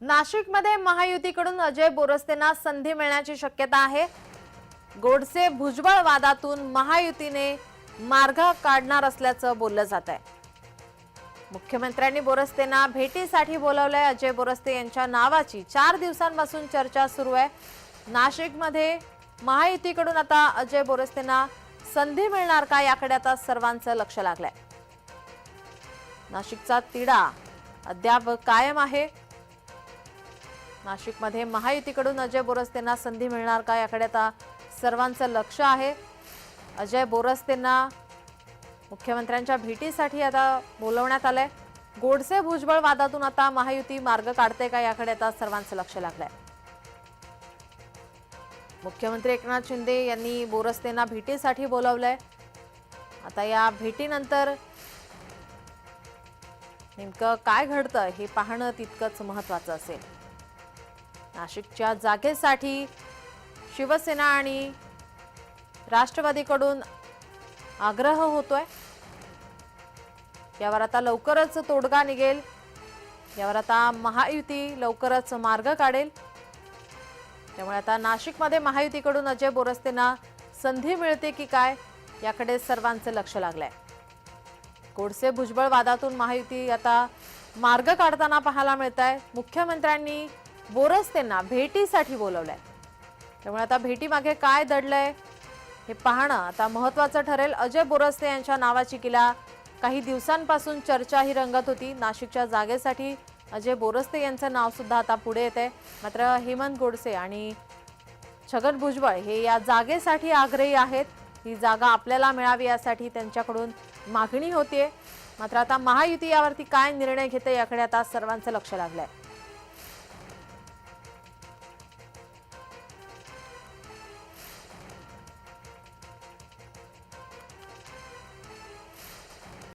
नाशिकमध्ये महायुतीकडून अजय बोरस्तेंना संधी मिळण्याची शक्यता आहे. गोडसे भुजबळ वादातून महायुतीने मार्ग काढणार असल्याचं बोललं जात आहे मुख्यमंत्र्यांनी बोरस्तेंना भेटीसाठी बोलवलंय. अजय बोरस्ते यांच्या नावाची चार दिवसांपासून चर्चा सुरू आहे. नाशिकमध्ये महायुतीकडून आता अजय बोरस्तेंना संधी मिळणार का याकडे आता सर्वांचं लक्ष लागलंय. नाशिकचा तिढा अद्याप कायम आहे. नाशिकमध्ये महायुतीकडून अजय बोरस्तेंना संधी मिळणार का? याकडे आता सर्वांचं लक्ष आहे. अजय बोरस्तेंना मुख्यमंत्र्यांच्या भेटीसाठी आता बोलवण्यात आलंय. गोडसे भुजबळ वादातून आता महायुती मार्ग काढते का? याकडे आता सर्वांचं लक्ष लागलंय. मुख्यमंत्री एकनाथ शिंदे यांनी बोरस्तेंना भेटीसाठी बोलवलंय. आता या भेटीनंतर नेमकं काय घडतं हे पाहणं तितकंच महत्वाचं असेल. नाशिकच्या जागेसाठी शिवसेना आणि राष्ट्रवादीकडून आग्रह होतोय. यावर आता लवकरच तोडगा निघेल. यावर आता महायुती लवकरच मार्ग काढेल. त्यामुळे आता नाशिकमध्ये महायुतीकडून अजय बोरस्तेंना संधी मिळते की काय याकडे सर्वांचं लक्ष लागलंय. गोडसे भुजबळ वादातून महायुती आता मार्ग काढताना पाहायला मिळत आहे मुख्यमंत्र्यांनी बोरस्तेंना भेटीसाठी बोलवलंय. त्यामुळे आता भेटीमागे काय दडलंय हे पाहणं आता महत्वाचं ठरेल. अजय बोरस्ते यांच्या नावाची किला काही दिवसांपासून चर्चा ही रंगत होती. नाशिकच्या जागेसाठी अजय बोरस्ते यांचं नाव सुद्धा आता पुढे येते आहे मात्र हेमंत गोडसे आणि छगन भुजबळ हे या जागेसाठी आग्रही आहेत. ही जागा आपल्याला मिळावी यासाठी त्यांच्याकडून मागणी होतीये. मात्र आता महायुती यावरती काय निर्णय घेते याकडे आता सर्वांचं लक्ष लागलंय.